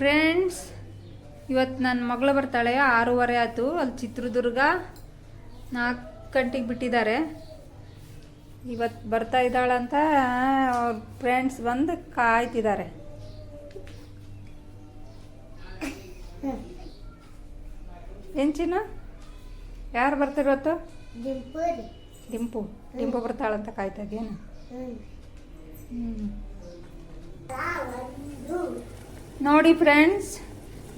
Friends ಇವತ್ತು ನನ್ನ ಮಗಳು ಬರ್ತಾಳೆ ಆರೂವರೆ ಆಯಿತು. ಅಲ್ಲಿ ಚಿತ್ರದುರ್ಗ ನಾಲ್ಕು ಗಂಟೆಗೆ ಬಿಟ್ಟಿದ್ದಾರೆ. ಇವತ್ತು ಬರ್ತಾ ಇದ್ದಾಳಂತ ಅವ್ರ ಫ್ರೆಂಡ್ಸ್ ಬಂದು ಕಾಯ್ತಿದ್ದಾರೆ. ಹೆಂಚಿನ ಚಿನ್ನ? ಯಾರು ಬರ್ತಿರೋತ್ತು ಇವತ್ತು? ಡಿಂಪು. ಡಿಂಪು ಬರ್ತಾಳಂತ ಕಾಯ್ತಾ ಇದ್ದೇನು ಹ್ಞೂ ನೋಡಿ ಫ್ರೆಂಡ್ಸ್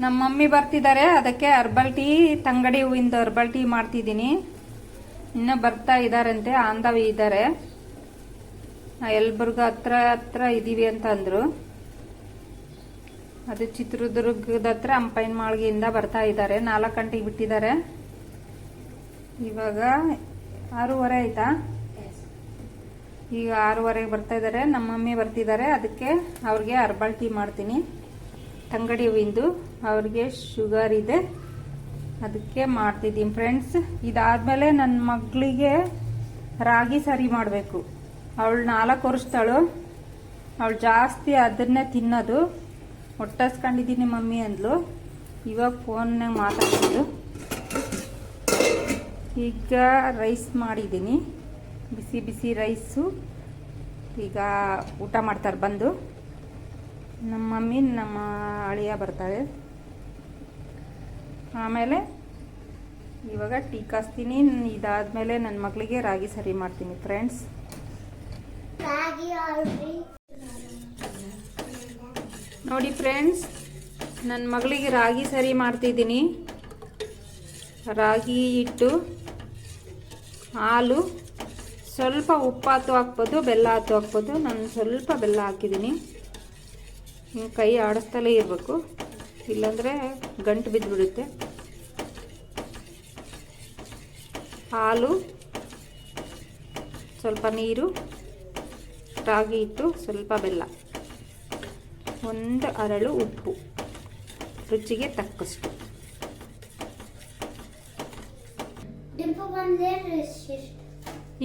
ನಮ್ಮ ಮಮ್ಮಿ ಬರ್ತಿದ್ದಾರೆ ಅದಕ್ಕೆ ಹರ್ಬಲ್ ಟೀ ತಂಗಡಿ ಹೂವಿಂದ ಹರ್ಬಲ್ ಟೀ ಮಾಡ್ತಿದ್ದೀನಿ. ಇನ್ನೂ ಬರ್ತಾ ಇದ್ದಾರಂತೆ ಆಂಧವಿ ಇದ್ದಾರೆ ಯಲಬುರ್ಗ ಹತ್ರ ಹತ್ರ ಇದ್ದೀವಿ ಅಂತ ಅಂದರು. ಅದು ಚಿತ್ರದುರ್ಗದ ಹತ್ರ ಅಂಪೈನ್ ಮಾಳ್ಗೆಯಿಂದ ಬರ್ತಾ ಇದ್ದಾರೆ ನಾಲ್ಕು ಗಂಟೆಗೆ ಬಿಟ್ಟಿದ್ದಾರೆ ಇವಾಗ ಆರೂವರೆ ಆಯ್ತಾ? ಈಗ ಆರೂವರೆಗೆ ಬರ್ತಾ ಇದ್ದಾರೆ ನಮ್ಮ ಮಮ್ಮಿ ಬರ್ತಿದ್ದಾರೆ ಅದಕ್ಕೆ ಅವ್ರಿಗೆ ಹರ್ಬಲ್ ಟೀ ಮಾಡ್ತೀನಿ. ತಂಗಡಿ ಹೂವಿಂದು ಅವ್ರಿಗೆ ಶುಗರ್ ಇದೆ. ಅದಕ್ಕೆ ಮಾಡ್ತಿದ್ದೀನಿ ಫ್ರೆಂಡ್ಸ್ ಇದಾದ್ಮೇಲೆ ನನ್ನ ಮಗಳಿಗೆ ರಾಗಿ ಸರಿ ಮಾಡಬೇಕು. ಅವಳು ನಾಲ್ಕು ವರ್ಷದಳು. ಅವಳು ಜಾಸ್ತಿ ಅದನ್ನೇ ತಿನ್ನೋದು. ಹೊಟ್ಟಸ್ಕೊಂಡಿದ್ದೀನಿ ಮಮ್ಮಿ ಅಂದ್ಲು. ಇವಾಗ ಫೋನ್ನಾಗ ಮಾತಾಡ್ಬೋದು ಈಗ ರೈಸ್ ಮಾಡಿದ್ದೀನಿ. ಬಿಸಿ ಬಿಸಿ ರೈಸು ಈಗ ಊಟ ಮಾಡ್ತಾರೆ ಬಂದು. ನಮ್ಮ ಮಮ್ಮಿ ನಮ್ಮ ಅಳಿಯ ಬರ್ತಾಳೆ. ಆಮೇಲೆ ಇವಾಗ ಟೀ ಕಾಸ್ತೀನಿ. ಇದಾದ್ಮೇಲೆ ನನ್ನ ಮಗಳಿಗೆ ರಾಗಿ ಸರಿ ಮಾಡ್ತೀನಿ ಫ್ರೆಂಡ್ಸ್ ನೋಡಿ ಫ್ರೆಂಡ್ಸ್ ನನ್ನ ಮಗಳಿಗೆ ರಾಗಿ ಸರಿ ಮಾಡ್ತಿದ್ದೀನಿ. ರಾಗಿ ಹಿಟ್ಟು ಹಾಲು ಸ್ವಲ್ಪ ಉಪ್ಪು ಹಾತು ಹಾಕ್ಬೋದು ಬೆಲ್ಲ ಹಾತು ಹಾಕ್ಬೋದು. ನಾನು ಸ್ವಲ್ಪ ಬೆಲ್ಲ ಹಾಕಿದ್ದೀನಿ. ಹಿಂಗೆ ಕೈ ಆಡಿಸ್ತಲೇ ಇರಬೇಕು. ಇಲ್ಲಾಂದರೆ ಗಂಟು ಬಿದ್ದುಬಿಡುತ್ತೆ ಹಾಲು ಸ್ವಲ್ಪ ನೀರು ರಾಗಿ ಇಟ್ಟು ಸ್ವಲ್ಪ ಬೆಲ್ಲ. ಒಂದು ಅರಳು ಉಪ್ಪು ರುಚಿಗೆ ತಕ್ಕಷ್ಟು.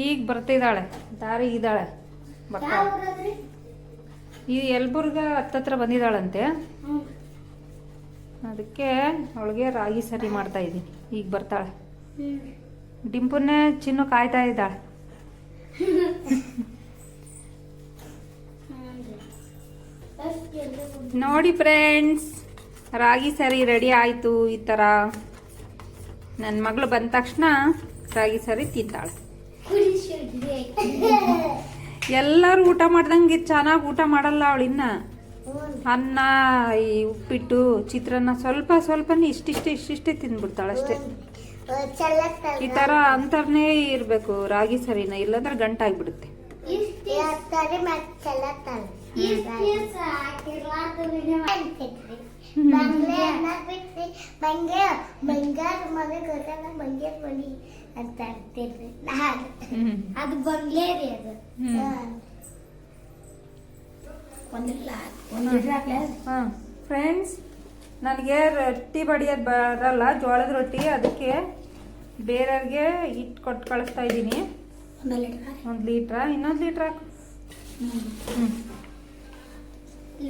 ಈಗ ಬರ್ತಿದ್ದಾಳೆ ದಾರಿ ಇದ್ದಾಳೆ. ಬರ್ತಾಳೆ ಈ ಯಲಬುರ್ಗ ಹತ್ತತ್ರ ಬಂದಿದ್ದಾಳಂತೆ. ಅದಕ್ಕೆ ಅವಳಿಗೆ ರಾಗಿ ಸರಿ ಮಾಡ್ತಾ ಇದ್ದೀನಿ. ಈಗ ಬರ್ತಾಳೆ. ಡಿಂಪುನೇ ಚಿನ್ನ ಕಾಯ್ತಾ ಇದ್ದಾಳೆ. ನೋಡಿ ಫ್ರೆಂಡ್ಸ್ ರಾಗಿ ಸರಿ ರೆಡಿ ಆಯಿತು ಈ ಥರ ನನ್ನ ಮಗಳು ಬಂದ ತಕ್ಷಣ ರಾಗಿ ಸರಿ ತಿಂತಾಳೆ. ಎಲ್ಲರೂ ಊಟ ಮಾಡ್ದಂಗೆ ಚೆನ್ನಾಗಿ ಊಟ ಮಾಡಲ್ಲ ಅವಳಿನ್ನ ಅನ್ನ ಈ ಉಪ್ಪಿಟ್ಟು ಚಿತ್ರಾನ್ನ ಸ್ವಲ್ಪ ಸ್ವಲ್ಪನೇ ಇಷ್ಟಿಷ್ಟೇ ಇಷ್ಟಿಷ್ಟೇ ತಿಂದ್ಬಿಡ್ತಾಳೆ ಅಷ್ಟೇ. ಈ ಥರ ಅಂತರ್ನೇ ಇರಬೇಕು ರಾಗಿ ಸರಿನ ಇಲ್ಲಾಂದ್ರೆ ಗಂಟಾಗ್ಬಿಡುತ್ತೆ ಇರ್ತಾರೆ ಬಿಟ್ಟು ಬಂಗೆ ಬಂಗಾರ ಮನೆ ಗೊತ್ತಲ್ಲ ಬಂಗೆ ಮನಿ ಅಂತ ಅಂತಿರ್ರಿ ಹಾಗೆ. ಅದು ಬಂಗ್ಲೆ ರೀ ಅದು. ಫ್ರೆಂಡ್ಸ್ ನನಗೆ ರೊಟ್ಟಿ ಬಡಿಯೋದು ಬರಲ್ಲ ಜೋಳದ ರೊಟ್ಟಿ. ಅದಕ್ಕೆ ಬೇರೆಯವ್ರಿಗೆ ಹಿಟ್ಟು ಕೊಟ್ಟು ಕಳಿಸ್ತಾ ಇದ್ದೀನಿ. ಒಂದು ಲೀಟ್ರ ಇನ್ನೊಂದು ಲೀಟ್ರ್ ಹಾಕು.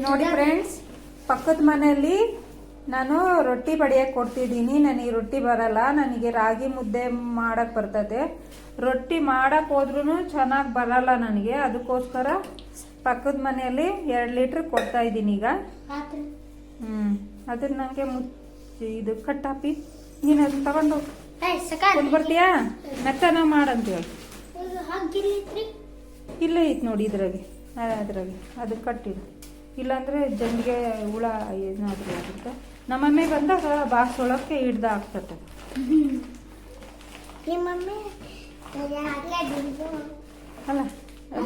ನೋಡಿ ಫ್ರೆಂಡ್ಸ್ ಪಕ್ಕದ ಮನೆಯಲ್ಲಿ ನಾನು ರೊಟ್ಟಿ ಬಡಿಯಕ್ಕೆ ಕೊಡ್ತಿದ್ದೀನಿ. ನನಗೆ ರೊಟ್ಟಿ ಬರಲ್ಲ. ನನಗೆ ರಾಗಿ ಮುದ್ದೆ ಮಾಡಕ್ಕೆ ಬರ್ತದೆ. ರೊಟ್ಟಿ ಮಾಡಕ್ಕೆ ಹೋದ್ರೂ ಚೆನ್ನಾಗಿ ಬರಲ್ಲ ನನಗೆ. ಅದಕ್ಕೋಸ್ಕರ ಪಕ್ಕದ ಮನೆಯಲ್ಲಿ ಎರಡು ಲೀಟ್ರ್ ಕೊಡ್ತಾ ಇದ್ದೀನಿ ಈಗ. ಹ್ಞೂ ಅದನ್ನ ನನಗೆ ಮು ಇದು ಕಟ್ಟಾಪಿ. ನೀನು ಅದನ್ನ ತಗೊಂಡು ಬರ್ತೀಯಾ ಮೆತ್ತನ ಮಾಡಂತೇಳಿ ಇಲ್ಲೇ ಐತೆ ನೋಡಿ ಇದ್ರಾಗೆ ಅದ್ರಾಗೆ ಅದು ಕಟ್ಟಿಡು. ಇಲ್ಲಾಂದ್ರೆ ಜಂಡಿಗೆ ಹುಳ ಏನಾದರೂ ಆಗುತ್ತೆ. ನಮ್ಮ ಮಮ್ಮಿ ಬಂದಾಗ ಬಾಕ್ಸ್ ಒಳಕ್ಕೆ ಹಿಡ್ದ ದಿಂಬು ಅಲ್ಲ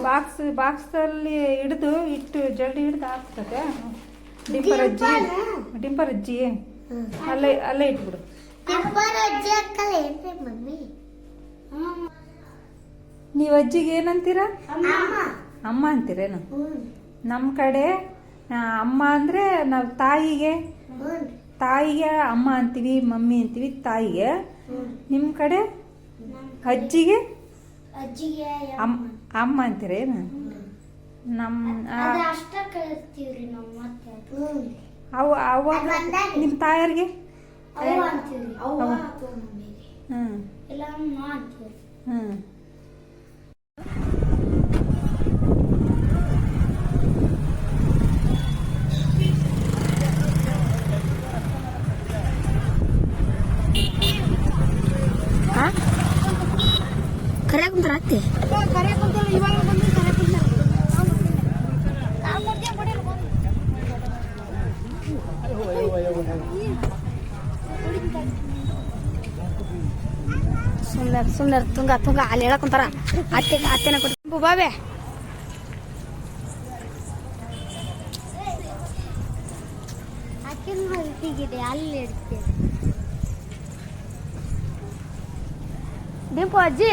ಬಾಕ್ಸ್ ಬಾಕ್ಸಲ್ಲಿ ಹಿಡಿದು ಇಟ್ಟು ಜಲ್ದಿ ಹಿಡ್ದು ಅಜ್ಜಿ ಡಿಂಪರ ಅಜ್ಜಿ ಅಲ್ಲೇ ಅಲ್ಲೇ ಇಟ್ಬಿಡು. ನೀವು ಅಜ್ಜಿಗೆ ಏನಂತೀರ? ಅಮ್ಮ. ಅಂತೀರೇನು? ನಮ್ಮ ಕಡೆ ಅಮ್ಮ ಅಂದರೆ ನಾವು ತಾಯಿಗೆ. ತಾಯಿಗೆ ಅಮ್ಮ ಅಂತೀವಿ ಮಮ್ಮಿ ಅಂತೀವಿ ತಾಯಿಗೆ. ನಿಮ್ಮ ಕಡೆ? ಅಜ್ಜಿಗೆ? ಅಜ್ಜಿಗೆ ಅಮ್ಮ. ಅಮ್ಮ ಅಂತೀರೇನು ನಮ್ಮ ಅವು ಅವಾಗ ನಿಮ್ಮ ತಾಯಿಯರಿಗೆ ಹ್ಞೂ ಅಂತೀವಿ ಹ್ಞೂ ಕರೆ ಕುಂತಾರ ಅತ್ತೆ ಕರೆ ಕುಂತಾರ ಇವಾಗ ಬಂದು ಕರೆ ಕುಂತಾರ ಸುಂದರ್ ಸುಂದರ್ ತುಂಗ ತುಂಗ ಅಲ್ಲಿ ಹೇಳಕ್ಕಂತಾರ. ಅತ್ತೆ ಅತ್ತೆನ ಕೊಟ್ಟು ಬಾಬೆ ಅಲ್ಲಿ ಇಡ್ತೀವಿ ಡಿಂಪು ಅಜ್ಜಿ.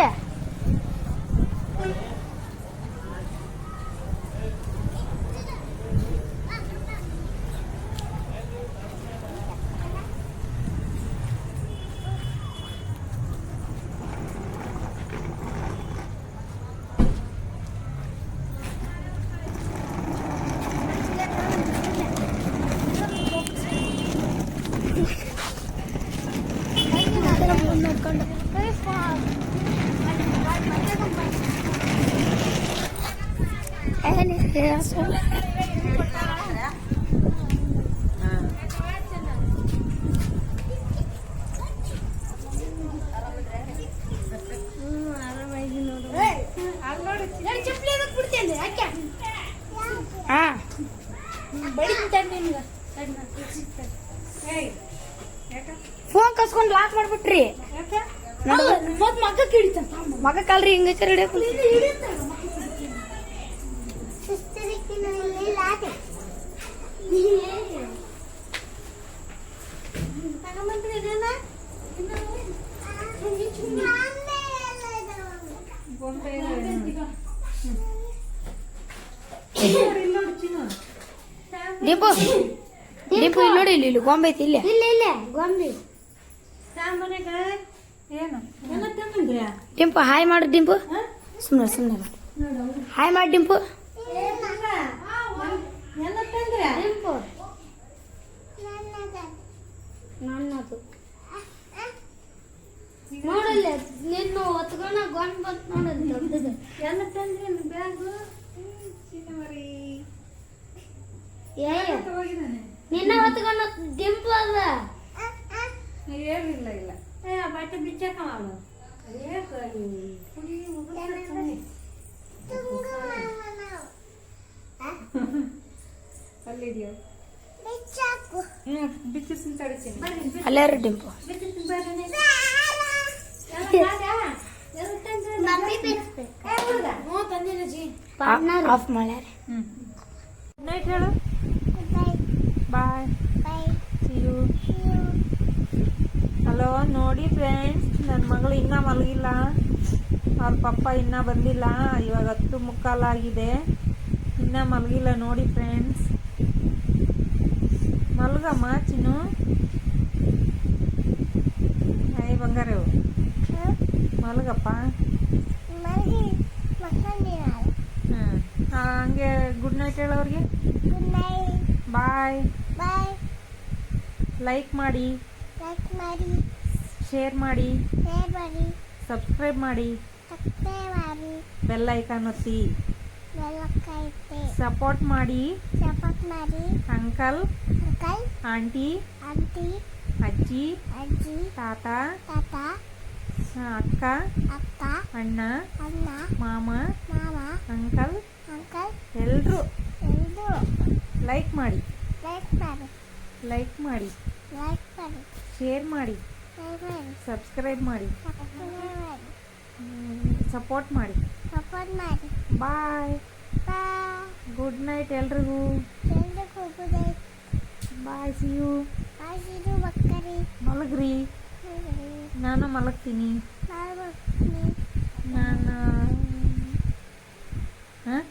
ಫೋನ್ ಕಸ್ಕೊಂಡು ಲಾಕ್ ಮಾಡ್ಬಿಟ್ರಿ. ಮಗ ಕಲ್ರಿ ಹಿಂಗ ಹಿಡಿಯಕ್ ಗೊಂಬೆ ಡಿಂಪು ದೀಪು ಇಲ್ಲಿ ನೋಡಿ ಇಲ್ಲಿ ಇಲ್ಲಿ ಗೊಂಬೆ ಐತಿ ಇಲ್ಲೇ. ಇಲ್ಲ ಇಲ್ಲ ಗೊಂಬೆ. ಏನು? ಡಿಂಪು ಹಾಯ್ ಮಾಡು ಡಿಂಪು ಸುಮ್ಮನೆ ಸುಮ್ಮನೆ ಹಾಯ್ ಮಾಡಿ ಡಿಂಪು ನೋಡಲ್ಲ ನಿನ್ನ ಹೊತ್ಕೊಂಡ ಗೊಂಡ್ ಬಂತ ನೋಡಲ್ಲ ಎಲ್ಲ ತಂದ್ರೆ ಬ್ಯಾಗು? ನಿನ್ನ ಹೊತ್ಕೊಂಡು ಡಿಂಪು ಅದ ಏನಿಲ್ಲ ಇಲ್ಲ. ಬಟ್ಟೆ ಬಿಚ್ಚಕ ಮಾಡು. ಅಲ್ಲಿದೆಯೋ? ಹ್ಞೂ ಬಿಚ್ಚಿಸಿ ತಡಿತೀನಿ ಅಲ್ಲೇ ಇರು ಡಿಂಪು. ಆಫ್ ಮಾಡ್ಯಾರ. ಹ್ಞೂ ನೈಟ್ ಹೇಳು ಬಾಯ್ ಸಿ ಯು ಹಲೋ ನೋಡಿ ಫ್ರೆಂಡ್ಸ್ ನನ್ನ ಮಗಳು ಇನ್ನೂ ಮಲಗಿಲ್ಲ. ಅವ್ರ ಪಪ್ಪ ಇನ್ನೂ ಬಂದಿಲ್ಲ. ಇವಾಗ ಹತ್ತು ಮುಕ್ಕಾಲಾಗಿದೆ ಇನ್ನೂ ಮಲಗಿಲ್ಲ ನೋಡಿ ಫ್ರೆಂಡ್ಸ್ ಮಲಗಮ್ಮ ಚಿನ್ನು? ಐ ಬಂಗಾರವು ಮಲಗಪ್ಪ. ಹಾಂ ಹಂಗೆ ಗುಡ್ ನೈಟ್ ಹೇಳೋರಿಗೆ. ಬಾಯ್ ಬಾಯ್ ಲೈಕ್ ಮಾಡಿ. ಲೈಕ್ ಮಾಡಿ. ಶೇರ್ ಮಾಡಿ. ಸಬ್ಸ್ಕ್ರೈಬ್ ಮಾಡಿ. ಬೆಲ್ ಐಕಾನ್ ಒತ್ತಿ. ಸಪೋರ್ಟ್ ಮಾಡಿ. ಸಪೋರ್ಟ್ ಮಾಡಿ. ಅಂಕಲ್ ಅಂಕಲ್ ಆಂಟಿ ಆಂಟಿ ಅಜ್ಜಿ ಅಜ್ಜಿ ತಾತ ತಾತ ಅಕ್ಕ ಅಕ್ಕ ಅಣ್ಣ ಅಣ್ಣ ಮಾಮ ಮಾಮ ಅಂಕಲ್ ಅಂಕಲ್ ಎಲ್ಲರೂ ಎಲ್ಲರೂ ಲೈಕ್ ಮಾಡಿ. ಲೈಕ್ ಮಾಡಿ. ಲೈಕ್ ಮಾಡಿ. ಲೈಕ್ ಮಾಡಿ. ಶೇರ್ ಮಾಡಿ. ಸಬ್ಸ್ಕ್ರೈಬ್ ಮಾಡಿ. ಸಪೋರ್ಟ್ ಮಾಡಿ. ಸಪೋರ್ಟ್ ಮಾಡಿ. ಬಾಯ್ ಗುಡ್ ನೈಟ್ ಎಲ್ರಿಗೂ. ಎಲ್ರಿಗೂ bye see you bye see you ಬಕ್ಕರಿ ಮಲಗ್ರಿ. ನಾನು ಮಲಗ್ತೀನಿ. ನಾನು ಹಾಂ?